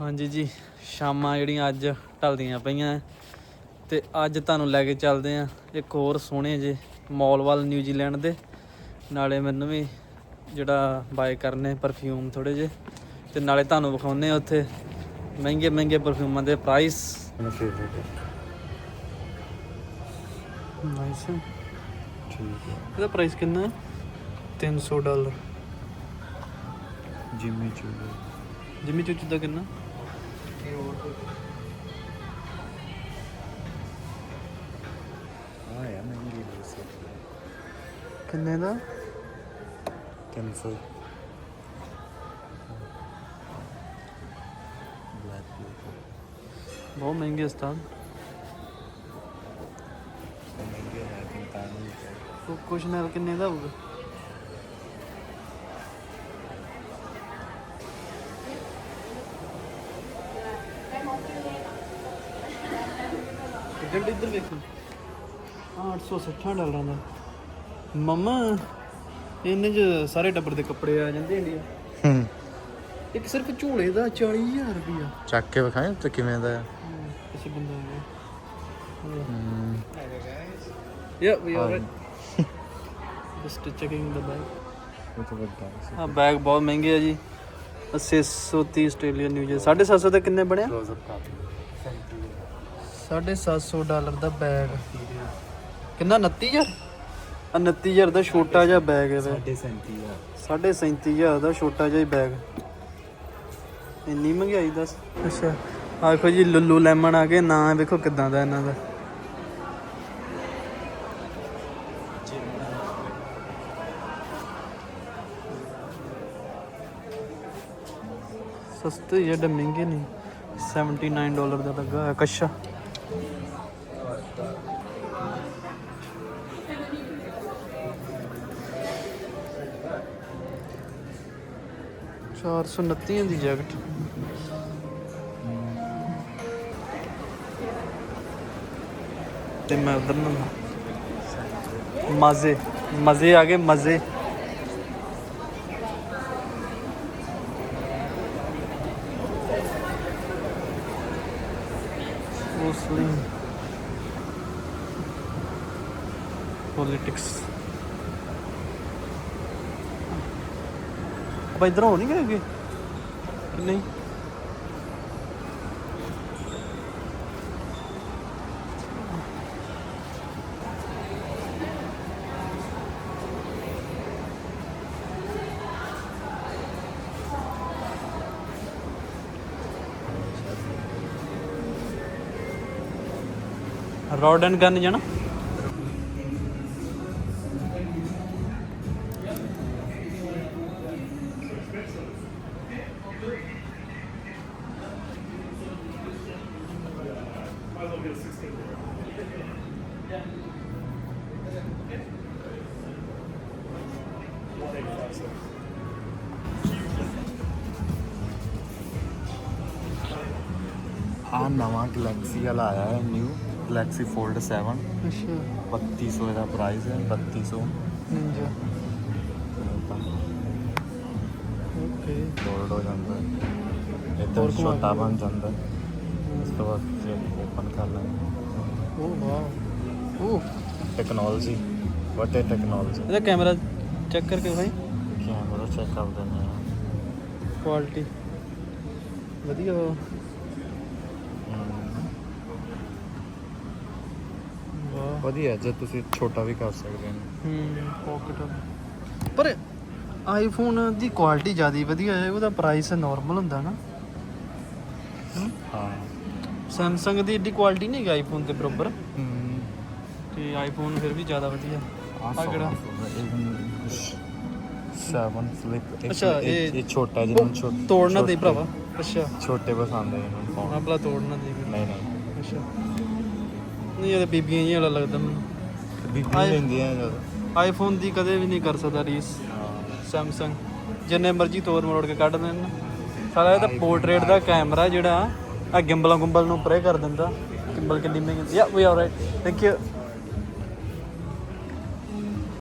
ਹਾਂਜੀ ਜੀ ਸ਼ਾਮਾਂ ਜਿਹੜੀਆਂ ਅੱਜ ਢਲਦੀਆਂ ਪਈਆਂ ਤੇ ਅੱਜ ਤੁਹਾਨੂੰ ਲੈ ਕੇ ਚੱਲਦੇ ਆ ਇੱਕ ਹੋਰ ਸੋਹਣੇ ਜੇ ਮਾਲ ਵੱਲ ਨਿਊਜ਼ੀਲੈਂਡ ਦੇ। ਨਾਲੇ ਮੈਨੂੰ ਵੀ ਜਿਹੜਾ ਬਾਏ ਕਰਨੇ ਪਰਫਿਊਮ ਥੋੜੇ ਜੇ ਤੇ ਨਾਲੇ ਤੁਹਾਨੂੰ ਵਿਖਾਉਨੇ ਆ ਉੱਥੇ ਮਹਿੰਗੇ ਮਹਿੰਗੇ ਪਰਫਿਊਮਾਂ ਦੇ ਪ੍ਰਾਈਸ ਨਾਈਸ ਠੀਕ ਹੈ। ਇਹਦਾ ਪ੍ਰਾਈਸ ਕਿੰਨਾ ਹੈ? 300 dollar. Jimmy Choo Jimmy Choo Choo ਦਾ ਕਿੰਨਾ ਹਾਂ ਯਾਰ ਮਹਿੰਗੀ ਹੋ ਸਕਦੀ? ਕਿੰਨੇ ਦਾ? 300 ਬਲੈਕ ਬਹੁਤ ਮਹਿੰਗੇ ਉਸਤਾਦ। ਮਹਿੰਗੇ ਹੈ ਕਿ ਤਾਂ ਨਹੀਂ ਉਹ ਕੁਛ ਨਾਲ ਕਿੰਨੇ ਦਾ ਹੋਊਗਾ? ਇੱਧਰ ਇੱਧਰ ਵੇਖੋ। ਹਾਂ 860 ਡਾਲਰਾਂ ਦਾ। ਮਮਾ ਇਹਨੇ ਚ ਸਾਰੇ ਟੱਬਰ ਦੇ ਕੱਪੜੇ ਆ ਜਾਂਦੇ ਇੰਡੀਆ। ਹੂੰ। ਇੱਕ ਸਿਰਫ ਝੋਲੇ ਦਾ 40000 ਰੁਪਇਆ। ਚੱਕ ਕੇ ਵਿਖਾਏ ਤੇ ਕਿਵੇਂ ਦਾ ਕਿਸੇ ਬੰਦਾ ਆ ਤਾਂ ਵੱਡਾ ਹਾਂ ਬੈਗ ਬਹੁਤ ਮਹਿੰਗੇ ਆ ਜੀ। 630 ਆਸਟ੍ਰੇਲੀਅਨ ਨਿਊ 750 ਦੇ ਕਿੰਨੇ ਬਣਿਆ? 750 ਡਾਲਰ ਦਾ ਬੈਗ ਕਿੰਨਾ 29000 29000 ਦਾ ਛੋਟਾ ਜਿਹਾ ਬੈਗ ਹੈ 37000 37000 ਦਾ ਛੋਟਾ ਜਿਹਾ ਹੀ ਬੈਗ ਇੰਨੀ ਮਹਿੰਗਾਈ ਦੱਸ। ਅੱਛਾ ਆਖੋ ਜੀ ਲੁੱਲੂ ਲੈਮਨ ਆ ਕੇ ਨਾਂ ਵੇਖੋ ਕਿਦਾਂ ਦਾ ਇਹਨਾਂ ਦਾ। ਸਸਤੇ ਜਿਹੜਾ ਮਹਿੰਗੇ ਨਹੀਂ। 79 ਡਾਲਰ ਦਾ ਲੱਗਾ ਕੱਸ਼ਾ 429 ਦੀ ਜੈਕਟ। ਤੇ ਮੈਂ ਉਧਰ ਨੂੰ ਮਜ਼ੇ ਮਜ਼ੇ ਆ ਗਏ ਮਜ਼ੇ। ਮੁਸਲਿਮ ਪੋਲਿਟਿਕਸ ਆਪਾਂ ਇਧਰੋਂ ਹੋ ਨਹੀਂ ਗਏ ਅੱਗੇ? ਕਿ ਨਹੀਂ? ਰੋਡ ਐਂਡ ਗਨ ਜਾਣਾ? ਆ ਨਵਾਂ ਗੈਲੈਕਸੀ ਵਾਲਾ ਆਇਆ ਹੈ ਨਿਊ ਗੈਲੈਕਸੀ ਫੋਲਡ 7 ਅੱਛਾ 3200 ਦਾ ਪ੍ਰਾਈਸ ਹੈ 3200 ਨਿੰਜਾ ਤਾਂ ਓਕੇ ਫੋਲਡ ਹੋ ਜਾਂਦਾ ਹੈ। ਇੱਧਰ ਹੋਰ ਘੁਮਾ ਛੋਟਾ ਕੇ ਬਣ ਜਾਂਦਾ ਹੈ। ਇਸ ਤੋਂ ਬਾਅਦ ਜੇ ਓਪਨ ਕਰ ਲੈਂਦੇ ਓ wow. Oh technology what technology ਇਹਦਾ ਕੈਮਰਾ ਚੈੱਕ ਕਰਕੇ ਭਾਈ ਕੈਮਰਾ ਚੈੱਕ ਕਰ ਦਿੰਦੇ ਹਾਂ। ਕੁਆਲਿਟੀ ਵਧੀਆ। ਵਧੀਆ ਜੇ ਤੁਸੀਂ ਛੋਟਾ ਵੀ ਕਰ ਸਕਦੇ ਹੋ। ਹੂੰ ਪਾਕਟ ਪਰ ਆਈਫੋਨ ਦੀ ਕੁਆਲਿਟੀ ਜ਼ਿਆਦਾ ਵਧੀਆ ਹੈ ਉਹਦਾ ਪ੍ਰਾਈਸ ਨਾਰਮਲ ਹੁੰਦਾ ਨਾ। ਹਾਂ। ਸੈਮਸੰਗ ਦੀ ਏਡੀ ਕੁਆਲਿਟੀ ਨਹੀਂ ਹੈ ਆਈਫੋਨ ਦੇ ਬਰਾਬਰ। ਹਮ, ਤੇ ਆਈਫੋਨ ਫਿਰ ਵੀ ਜ਼ਿਆਦਾ ਵਧੀਆ। ਆਹ ਕਿਹੜਾ? 7 ਫਲਿਪ ਅੱਛਾ, ਇਹ- ਛੋਟਾ ਜਿਹਨੂੰ ਛੋਟ ਤੋੜਨਾ ਦੇ ਭਰਾਵਾ। ਅੱਛਾ। ਛੋਟੇ ਪਸੰਦ ਹੈ ਇਹਨੂੰ ਫੋਨ ਆਪਲਾ ਤੋੜਨਾ ਦੇ ਨਹੀਂ ਨਹੀਂ। ਅੱਛਾ। ਨਹੀਂ ਇਹ ਤਾਂ ਬੀਬੀਆਂ ਹੀ ਵਾਲਾ ਲੱਗਦਾ ਮੈਨੂੰ। ਬੀਬੀ ਆਏ- ਲੈਂਦੀਆਂ ਜਦ ਆਈਫੋਨ ਦੀ ਕਦੇ ਵੀ ਨਹੀਂ ਕਰ ਸਕਦਾ ਰੀਸ। ਸੈਮਸੰਗ ਜਿੰਨੇ ਮਰਜ਼ੀ ਤੋੜ ਮਰੋੜ ਕੇ ਕੱਢ ਦੇਣ। ਸਾਲਾ ਇਹ ਤਾਂ ਪੋਰਟਰੇਟ ਦਾ ਕੈਮਰਾ ਜਿਹੜਾ ਆ ਗਿੰਬਲਾਂ ਗੁੰਬਲ ਨੂੰ ਪਰੇ ਕਰ ਦਿੰਦਾ। ਗਿੰਬਲ ਕਿੰਨੀ ਮਹਿੰਗੀ ਯਾ ਵੀ ਆਲਰਾਈਟ ਥੈਂਕ ਯੂ